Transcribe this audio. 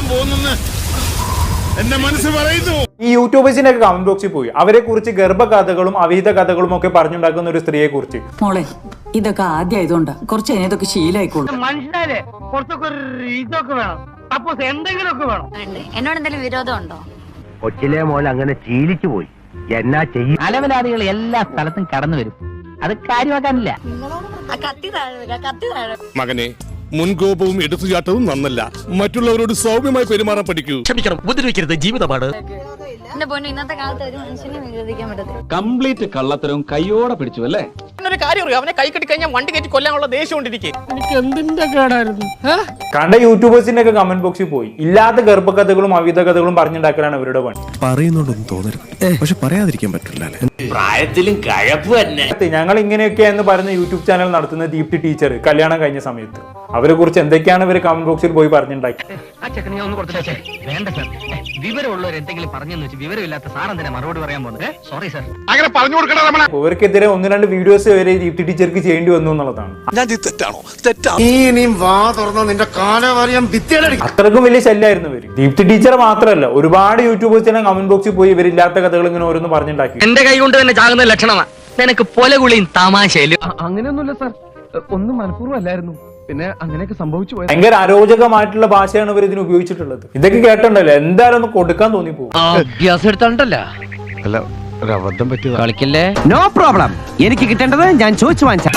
പോകുന്നെന്ന് എന്റെ മനസ്സ് പറയുന്നു. ഈ യൂട്യൂബേഴ്സിന്റെ ഒക്കെ കമന്റ് ബോക്സിൽ പോയി. അവരെ കുറിച്ച് ഗർഭകഥകളും അവിഹിത കഥകളും ഒക്കെ പറഞ്ഞുണ്ടാക്കുന്ന ഒരു സ്ത്രീയെ കുറിച്ച് മോളെ ഇതൊക്കെ ആദ്യമായതുകൊണ്ട് കുറച്ച് അതിനൊക്കെ ഇതൊക്കെ ശീലമായിക്കോളും മനുഷ്യരെ കുറച്ചൊക്കെ ഒരു ഇതൊക്കെ വേണം. സപ്പോസ് എന്തെങ്കിലുമൊക്കെ വേണം. എന്നോട് എന്തെങ്കിലും വിരോധമുണ്ടോ? കൊച്ചിലെ മോൾ അങ്ങനെ ശീലിച്ചു പോയി. എന്നാ ചെയ്യും? അലവലാദികൾ എല്ലാ സ്ഥലത്തും കടന്നു വരും. അത് കാര്യമാക്കാനില്ല. ആ കത്തി താഴെ കത്തി താഴെ മകനെ മുൻകോപവും എടുത്തുചാട്ടവും നന്നല്ല. മറ്റുള്ളവരോട് സൗമ്യമായി പെരുമാറാൻ പഠിക്കൂ. ക്ഷമിക്കണം ഉപദ്രവിക്കരുത് ജീവിതമാണ്. എന്റെ പൊന്നു ഇന്നത്തെ കാലത്ത് ഒരു മനുഷ്യനെ വിരോധിക്കാൻ പറ്റത്തില്ല. കംപ്ലീറ്റ് കള്ളത്തരവും കയ്യോടെ പിടിച്ചു അല്ലേ? ഒരു കാര്യം അറിയോ? അവനെ കൈ കെട്ടി കഴിഞ്ഞാൽ വണ്ടി കയറ്റി കൊല്ലാനുള്ള ദേഷ്യം കൊണ്ടിരിക്കും. കണ്ട യൂട്യൂബേഴ്സിന്റെ ഒക്കെ കമന്റ് ബോക്സിൽ പോയി. ഇല്ലാത്ത ഗർഭകഥകളും അവിധ കഥകളും പറഞ്ഞുണ്ടാക്കലാണ് അവരുടെ പണി. പറയുന്നുണ്ടൊന്നും തോന്നരുത്. പക്ഷെ പറയാതിരിക്കാൻ പറ്റില്ല പ്രായത്തിലും കഴപ്പ് തന്നെ. ഞങ്ങൾ ഇങ്ങനെയൊക്കെ എന്ന് പറഞ്ഞ യൂട്യൂബ് ചാനൽ നടത്തുന്ന ദീപ്തി ടീച്ചർ കല്യാണം കഴിഞ്ഞ സമയത്ത്. അവരെ കുറിച്ച് എന്തൊക്കെയാണ് ഇവർ കമന്റ് ബോക്സിൽ പോയി പറഞ്ഞുണ്ടാക്കി? ആ ചെക്കനെ ഒന്ന് കൊടുത്തിട്ടേ വേണ്ട സാർ. വിവരമുള്ളവർ എന്തെങ്കിലും പറഞ്ഞെന്ന് വെച്ച് വിവരമില്ലാത്ത സാർ എന്തിനാ മറുപടി പറയാൻ പോകുന്നത്? സോറി സാർ അങ്ങനെ പറഞ്ഞു കൊടുക്കണ രമണ അപ്പൊ ഇവർക്കെതിരെ ഒന്ന് രണ്ട് വീഡിയോസ് വരെ ദീപ്തി ടീച്ചർക്ക് ചെയ്യേണ്ടി വന്നു എന്നുള്ളതാണ്. ഞാൻ തെറ്റാണോ? തെറ്റാ. ഇനിയും വാ തുറന്ന നിന്റെ കാലവറിയാൻ ഭിത്തിയുടെ അത്രക്കും വലിയ ശല്യമായിരുന്നു ഇവർ. ദീപ്തി ടീച്ചർ മാത്രമല്ല ഒരുപാട് യൂട്യൂബേഴ്സ് തന്നെ കമന്റ് ബോക്സിൽ പോയി ഇവരില്ലാത്ത കഥകൾ ഇങ്ങനെ ഓരോന്ന് പറഞ്ഞിട്ടുണ്ടാക്കി എന്റെ കൈ കൊണ്ട് തന്നെ ചാകുന്ന ലക്ഷണമാണ് നിനക്ക് പൊലകുളിയും തമാശയിലും. അങ്ങനെയൊന്നുമില്ല സാർ. ഒന്നും മനഃപൂർവം അല്ലായിരുന്നു പിന്നെ അങ്ങനെയൊക്കെ സംഭവിച്ചു പോയി ഭയങ്കര അരോചകമായിട്ടുള്ള ഭാഷയാണ് ഇവർ ഇതിന് ഉപയോഗിച്ചിട്ടുള്ളത്. ഇതൊക്കെ കേട്ടിട്ടുണ്ടല്ലോ. എന്തായാലും ഒന്ന് കൊടുക്കാൻ തോന്നി പോകും എടുത്തോണ്ടല്ലോ? അല്ല ഒരു അബദ്ധം പറ്റിയതാ. കളിക്കല്ലേ? നോ പ്രോബ്ലം എനിക്ക് കിട്ടേണ്ടത് ഞാൻ ചോദിച്ചു വാങ്ങിച്ച